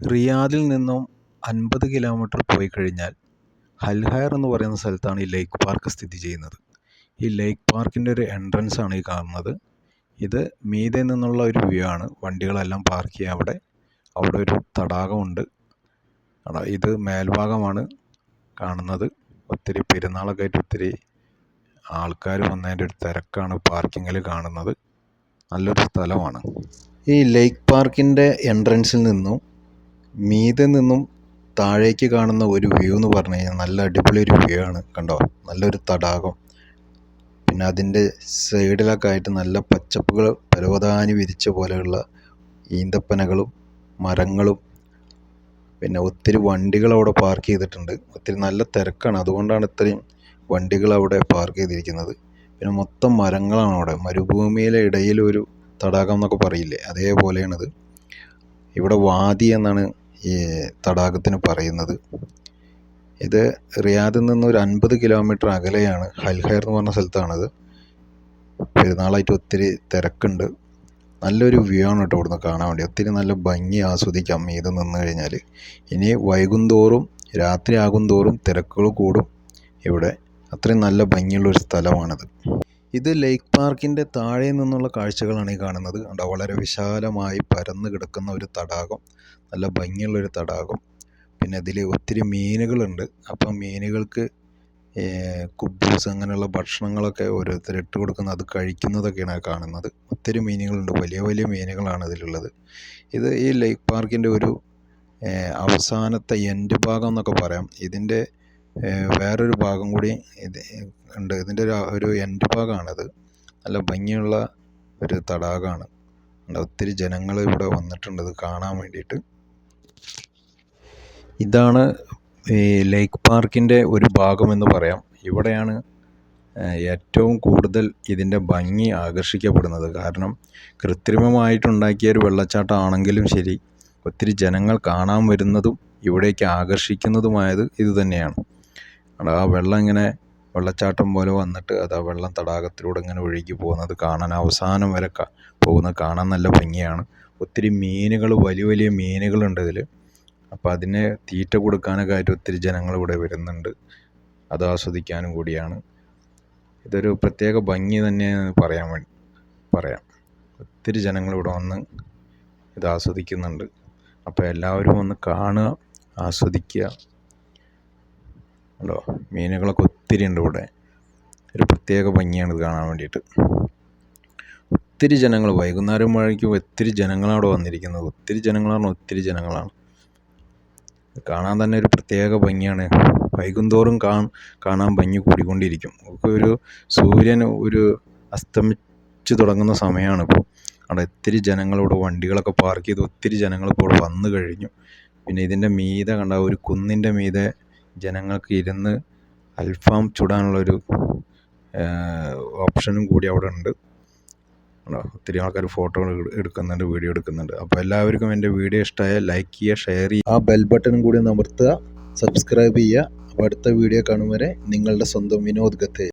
റിയാദിൽ നിന്നും അൻപത് കിലോമീറ്റർ പോയി കഴിഞ്ഞാൽ ഹൽഹയർ എന്ന് പറയുന്ന സ്ഥലത്താണ് ഈ ലേക്ക് പാർക്ക് സ്ഥിതി ചെയ്യുന്നത്. ഈ ലേക്ക് പാർക്കിന്റെ ഒരു എൻട്രൻസ് ആണ് ഈ കാണുന്നത്. ഇത് മീതെ നിന്നുള്ള ഒരു വ്യൂ ആണ്. വണ്ടികളെല്ലാം പാർക്ക് ചെയ്യുക അവിടെ. അവിടെ ഒരു തടാകമുണ്ട് ഇത് മേൽഭാഗമാണ് കാണുന്നത്. ഒത്തിരി പെരുന്നാളൊക്കെ ആയിട്ട് ഒത്തിരി ആൾക്കാർ വന്നതിന്റെ ഒരു തിരക്കാണ് പാർക്കിങ്ങിൽ കാണുന്നത്. നല്ലൊരു സ്ഥലമാണ്. ഈ ലേക്ക് പാർക്കിന്റെ എൻട്രൻസിൽ നിന്നും മീതെ നിന്നും താഴേക്ക് കാണുന്ന ഒരു വ്യൂ എന്ന് പറഞ്ഞു കഴിഞ്ഞാൽ നല്ല അടിപൊളി ഒരു വ്യൂ ആണ് കണ്ടോ? നല്ലൊരു തടാകം. പിന്നെ അതിന്റെ സൈഡിലൊക്കെ ആയിട്ട് നല്ല പച്ചപ്പുകൾ പരവതാനി വിരിച്ച പോലെയുള്ള ഈന്തപ്പനകളും മരങ്ങളും പിന്നെ ഒത്തിരി വണ്ടികൾ അവിടെ പാർക്ക് ചെയ്തിട്ടുണ്ട്. ഒത്തിരി നല്ല തിരക്കാണ്. അതുകൊണ്ടാണ് ഇത്രയും വണ്ടികൾ അവിടെ പാർക്ക് ചെയ്തിരിക്കുന്നത്. പിന്നെ മൊത്തം മരങ്ങളാണ് അവിടെ. മരുഭൂമിയിലെ ഇടയിലൊരു തടാകം എന്നൊക്കെ പറയില്ലേ? അതേപോലെയാണിത്. ഇവിടെ വാദി എന്നാണ് ഈ തടാകത്തിന് പറയുന്നത്. ഇത് റിയാദിൽ നിന്ന് ഒരു അൻപത് കിലോമീറ്റർ അകലെയാണ്. ഹൽഹൈർ എന്ന് പറഞ്ഞ സ്ഥലത്താണത്. പെരുന്നാളായിട്ട് ഒത്തിരി തിരക്കുണ്ട്. നല്ലൊരു വ്യൂ ആണ് കേട്ടോ ഇവിടുന്ന് കാണാൻ വേണ്ടി. ഒത്തിരി നല്ല ഭംഗി ആസ്വദിക്കാം ഇത് നിന്ന് കഴിഞ്ഞാൽ ഇനി വൈകുന്തോറും രാത്രി ആകുന്തോറും തോറും തിരക്കുകൾ കൂടും. ഇവിടെ അത്രയും നല്ല ഭംഗിയുള്ളൊരു സ്ഥലമാണിത്. ഇത് ലേക്ക് പാർക്കിന്റെ താഴെ നിന്നുള്ള കാഴ്ചകളാണ് ഈ കാണുന്നത്. കണ്ടോ? വളരെ വിശാലമായി പരന്നു കിടക്കുന്ന ഒരു തടാകം. നല്ല ഭംഗിയുള്ളൊരു തടാകം. പിന്നെ അതിൽ ഒത്തിരി മീനുകളുണ്ട്. അപ്പം മീനുകൾക്ക് കുബൂസ് അങ്ങനെയുള്ള ഭക്ഷണങ്ങളൊക്കെ ഓരോരുത്തർ ഇട്ട് കൊടുക്കുന്ന അത് കഴിക്കുന്നതൊക്കെയാണ് കാണുന്നത്. ഒത്തിരി മീനുകളുണ്ട്. വലിയ വലിയ മീനുകളാണ് ഇതിലുള്ളത്. ഇത് ഈ ലേക്ക് പാർക്കിന്റെ ഒരു അവസാനത്തെ എൻഡ് ഭാഗം എന്നൊക്കെ പറയാം. ഇതിന്റെ വേറൊരു ഭാഗം കൂടി ഇത് ഉണ്ട്. ഇതിന്റെ ഒരു ഒരു എൻഡ് ഭാഗമാണത്. നല്ല ഭംഗിയുള്ള ഒരു തടാകമാണ്. ഒത്തിരി ജനങ്ങൾ ഇവിടെ വന്നിട്ടുണ്ട്. ഇത് കാണാൻ വേണ്ടിയിട്ട്. ഇതാണ് ഈ ലേക്ക് പാർക്കിന്റെ ഒരു ഭാഗം എന്ന് പറയാം. ഇവിടെയാണ് ഏറ്റവും കൂടുതൽ ഇതിന്റെ ഭംഗി ആകർഷിക്കപ്പെടുന്നത്. കാരണം കൃത്രിമമായിട്ടുണ്ടാക്കിയ ഒരു വെള്ളച്ചാട്ടം ആണെങ്കിലും ശരി ഒത്തിരി ജനങ്ങൾ കാണാൻ വരുന്നതും ഇവിടേക്ക് ആകർഷിക്കുന്നതുമായത് ഇത് തന്നെയാണ്. ആ വെള്ളം ഇങ്ങനെ വെള്ളച്ചാട്ടം പോലെ വന്നിട്ട് അത് ആ വെള്ളം തടാകത്തിലൂടെ ഇങ്ങനെ ഒഴുകി പോകുന്നത് കാണാൻ അവസാനം വരെ പോകുന്നത് കാണാൻ നല്ല ഭംഗിയാണ്. ഒത്തിരി മീനുകൾ വലിയ വലിയ മീനുകളുണ്ട് ഇതിൽ അപ്പോൾ അതിനെ തീറ്റ കൊടുക്കാനൊക്കെ ആയിട്ട് ഒത്തിരി ജനങ്ങൾ ഇവിടെ വരുന്നുണ്ട്. അത് ആസ്വദിക്കാനും കൂടിയാണ്. ഇതൊരു പ്രത്യേക ഭംഗി തന്നെയാണ് പറയാൻ വേണ്ടി പറയാം. ഒത്തിരി ജനങ്ങൾ ഇവിടെ വന്ന് ഇത് ആസ്വദിക്കുന്നുണ്ട്. അപ്പോൾ എല്ലാവരും ഒന്ന് കാണുക ആസ്വദിക്കുക. ഉണ്ടോ മീനുകളൊക്കെ ഒത്തിരി ഉണ്ട് ഇവിടെ. ഒരു പ്രത്യേക ഭംഗിയാണ് ഇത് കാണാൻ വേണ്ടിയിട്ട്. ഒത്തിരി ജനങ്ങൾ വൈകുന്നേരം മഴയ്ക്ക് ഒത്തിരി ജനങ്ങളാണ് അവിടെ വന്നിരിക്കുന്നത്. ഒത്തിരി ജനങ്ങളാണ് ഒത്തിരി ജനങ്ങളാണ്. കാണാൻ തന്നെ ഒരു പ്രത്യേക ഭംഗിയാണ്. വൈകുന്തോറും കാ കാണാൻ ഭംഗി കൂടിക്കൊണ്ടിരിക്കും. ഒരു സൂര്യൻ ഒരു അസ്തമിച്ച് തുടങ്ങുന്ന സമയമാണ് ഇപ്പോൾ അവിടെ ഒത്തിരി ജനങ്ങളിവിടെ വണ്ടികളൊക്കെ പാർക്ക് ചെയ്ത് ഒത്തിരി ജനങ്ങൾ ഇവിടെ വന്നു കഴിഞ്ഞു. പിന്നെ ഇതിന്റെ മീതെ കണ്ട? ഒരു കുന്നിന്റെ മീതെ ജനങ്ങൾക്ക് ഇരുന്ന് അൽഫാം ചുടാനുള്ളൊരു ഓപ്ഷനും കൂടി അവിടെ ഉണ്ട്. ഒത്തിരി ആൾക്കാർ ഫോട്ടോകൾ എടുക്കുന്നുണ്ട് വീഡിയോ എടുക്കുന്നുണ്ട്. അപ്പോൾ എല്ലാവർക്കും എന്റെ വീഡിയോ ഇഷ്ടമായാൽ ലൈക്ക് ചെയ്യുക ഷെയർ ചെയ്യുക. ആ ബെൽ ബട്ടണും കൂടി അമർത്തുക സബ്സ്ക്രൈബ് ചെയ്യുക. അപ്പോൾ അടുത്ത വീഡിയോ കാണും വരെ നിങ്ങളുടെ സ്വന്തം വിനോദ് ഗത്തെ.